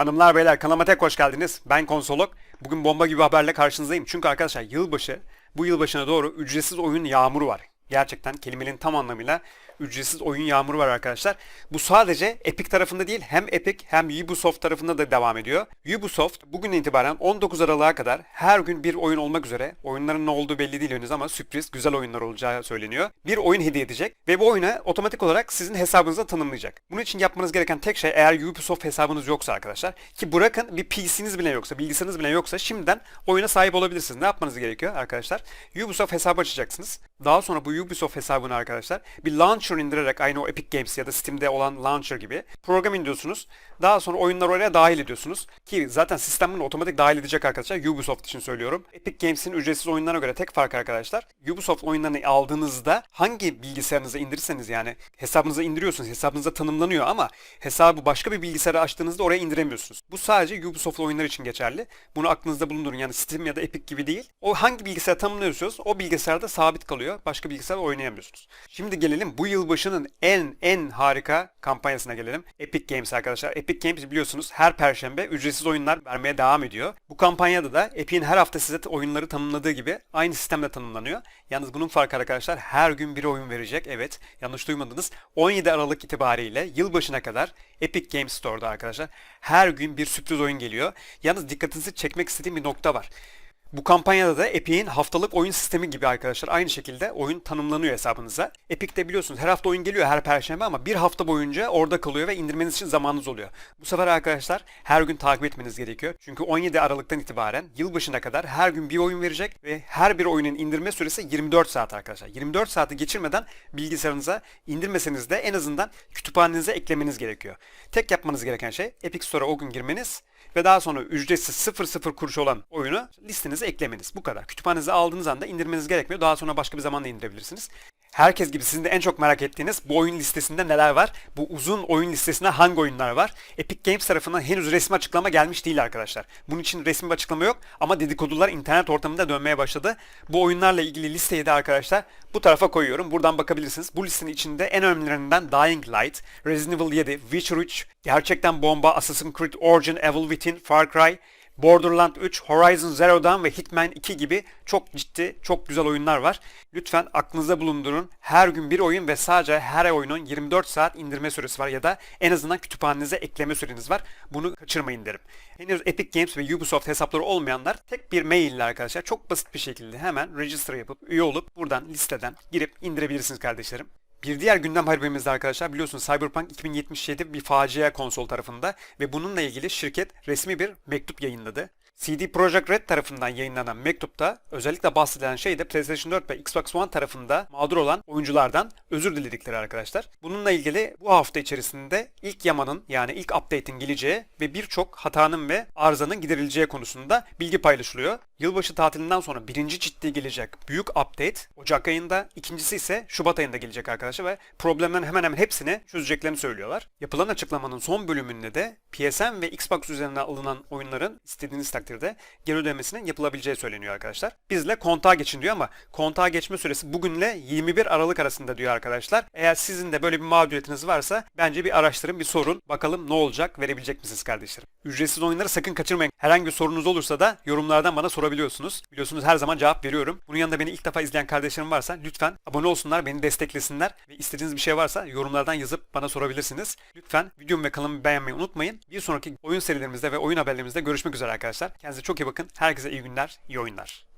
Hanımlar beyler kanalıma tek hoş geldiniz. Ben konsolog. Bugün bomba gibi haberle karşınızdayım. Çünkü arkadaşlar yılbaşı, bu yılbaşına doğru ücretsiz oyun yağmuru var. Gerçekten kelimenin tam anlamıyla ücretsiz oyun yağmuru var arkadaşlar. Bu sadece Epic tarafında değil hem Epic hem Ubisoft tarafında da devam ediyor. Ubisoft bugün itibaren 19 Aralık'a kadar her gün bir oyun olmak üzere oyunların ne olduğu belli değil henüz ama sürpriz güzel oyunlar olacağı söyleniyor. Bir oyun hediye edecek ve bu oyunu otomatik olarak sizin hesabınıza tanımlayacak. Bunun için yapmanız gereken tek şey eğer Ubisoft hesabınız yoksa arkadaşlar ki bırakın bir PC'niz bile yoksa bilgisayarınız bile yoksa şimdiden oyuna sahip olabilirsiniz. Ne yapmanız gerekiyor arkadaşlar? Ubisoft hesabı açacaksınız. Daha sonra bu Ubisoft hesabını arkadaşlar bir launcher indirerek aynı o Epic Games ya da Steam'de olan launcher gibi program indiriyorsunuz. Daha sonra oyunları oraya dahil ediyorsunuz. Ki zaten sistem bunu otomatik dahil edecek arkadaşlar. Ubisoft için söylüyorum. Epic Games'in ücretsiz oyunlarına göre tek fark arkadaşlar. Ubisoft oyunlarını aldığınızda hangi bilgisayarınıza indirirseniz yani hesabınıza indiriyorsunuz. Hesabınıza tanımlanıyor ama hesabı başka bir bilgisayara açtığınızda oraya indiremiyorsunuz. Bu sadece Ubisoft oyunları için geçerli. Bunu aklınızda bulundurun. Yani Steam ya da Epic gibi değil. O hangi bilgisayar tanımlıyorsunuz o bilgisayarda sabit kalıyor. Başka bilgisayarda oynayamıyorsunuz. Şimdi gelelim bu yılbaşının en en harika kampanyasına gelelim. Epic Games arkadaşlar. Epic Games biliyorsunuz her perşembe ücretsiz oyunlar vermeye devam ediyor. Bu kampanyada da Epic'in her hafta size oyunları tanımladığı gibi aynı sistemle tanımlanıyor. Yalnız bunun farkı arkadaşlar her gün bir oyun verecek. Evet yanlış duymadınız. 17 Aralık itibariyle yılbaşına kadar Epic Games Store'da arkadaşlar her gün bir sürpriz oyun geliyor. Yalnız dikkatinizi çekmek istediğim bir nokta var. Bu kampanyada da Epic'in haftalık oyun sistemi gibi arkadaşlar aynı şekilde oyun tanımlanıyor hesabınıza. Epic'te biliyorsunuz her hafta oyun geliyor her perşembe ama bir hafta boyunca orada kalıyor ve indirmeniz için zamanınız oluyor. Bu sefer arkadaşlar her gün takip etmeniz gerekiyor. Çünkü 17 Aralık'tan itibaren yılbaşına kadar her gün bir oyun verecek ve her bir oyunun indirme süresi 24 saat arkadaşlar. 24 saati geçirmeden bilgisayarınıza indirmeseniz de en azından kütüphanenize eklemeniz gerekiyor. Tek yapmanız gereken şey Epic Store'a o gün girmeniz ve daha sonra ücretsiz 0 kuruş olan oyunu listenize eklemeniz. Bu kadar. Kütüphanenize aldığınız anda indirmeniz gerekmiyor. Daha sonra başka bir zamanda indirebilirsiniz. Herkes gibi sizin de en çok merak ettiğiniz bu oyun listesinde neler var? Bu uzun oyun listesinde hangi oyunlar var? Epic Games tarafından henüz resmi açıklama gelmiş değil arkadaşlar. Bunun için resmi bir açıklama yok ama dedikodular internet ortamında dönmeye başladı. Bu oyunlarla ilgili listeyi de arkadaşlar bu tarafa koyuyorum. Buradan bakabilirsiniz. Bu listenin içinde en önemlilerinden Dying Light, Resident Evil 7, Witcher 3, gerçekten bomba Assassin's Creed Origin, Evil Within, Far Cry, Borderlands 3, Horizon Zero Dawn ve Hitman 2 gibi çok ciddi, çok güzel oyunlar var. Lütfen aklınızda bulundurun. Her gün bir oyun ve sadece her oyunun 24 saat indirme süresi var ya da en azından kütüphanenize ekleme süreniz var. Bunu kaçırmayın derim. Henüz Epic Games ve Ubisoft hesapları olmayanlar tek bir mail ile arkadaşlar çok basit bir şekilde hemen register yapıp üye olup buradan listeden girip indirebilirsiniz kardeşlerim. Bir diğer gündem haberimizde arkadaşlar biliyorsunuz Cyberpunk 2077 bir facia konsol tarafında ve bununla ilgili şirket resmi bir mektup yayınladı. CD Projekt Red tarafından yayınlanan mektupta özellikle bahsedilen şey de PlayStation 4 ve Xbox One tarafında mağdur olan oyunculardan özür diledikleri arkadaşlar. Bununla ilgili bu hafta içerisinde ilk yamanın yani ilk update'in geleceği ve birçok hatanın ve arızanın giderileceği konusunda bilgi paylaşılıyor. Yılbaşı tatilinden sonra birinci ciddi gelecek büyük update Ocak ayında, ikincisi ise Şubat ayında gelecek arkadaşlar ve problemlerin hemen hemen hepsini çözeceklerini söylüyorlar. Yapılan açıklamanın son bölümünde de PSN ve Xbox üzerinden alınan oyunların istediğiniz takdirde geri ödemesinin yapılabileceği söyleniyor arkadaşlar. Bizle kontağa geçin diyor ama kontağa geçme süresi bugünle 21 Aralık arasında diyor arkadaşlar. Eğer sizin de böyle bir mağduriyetiniz varsa bence bir araştırın, bir sorun. Bakalım ne olacak, verebilecek misiniz kardeşlerim? Ücretsiz oyunları sakın kaçırmayın. Herhangi bir sorunuz olursa da yorumlardan bana sorabiliyorsunuz. Biliyorsunuz her zaman cevap veriyorum. Bunun yanında beni ilk defa izleyen kardeşlerim varsa lütfen abone olsunlar, beni desteklesinler ve istediğiniz bir şey varsa yorumlardan yazıp bana sorabilirsiniz. Lütfen videomu ve kanalımı beğenmeyi unutmayın. Bir sonraki oyun serilerimizde ve oyun haberlerimizde görüşmek üzere arkadaşlar. Kendinize çok iyi bakın. Herkese iyi günler, iyi oyunlar.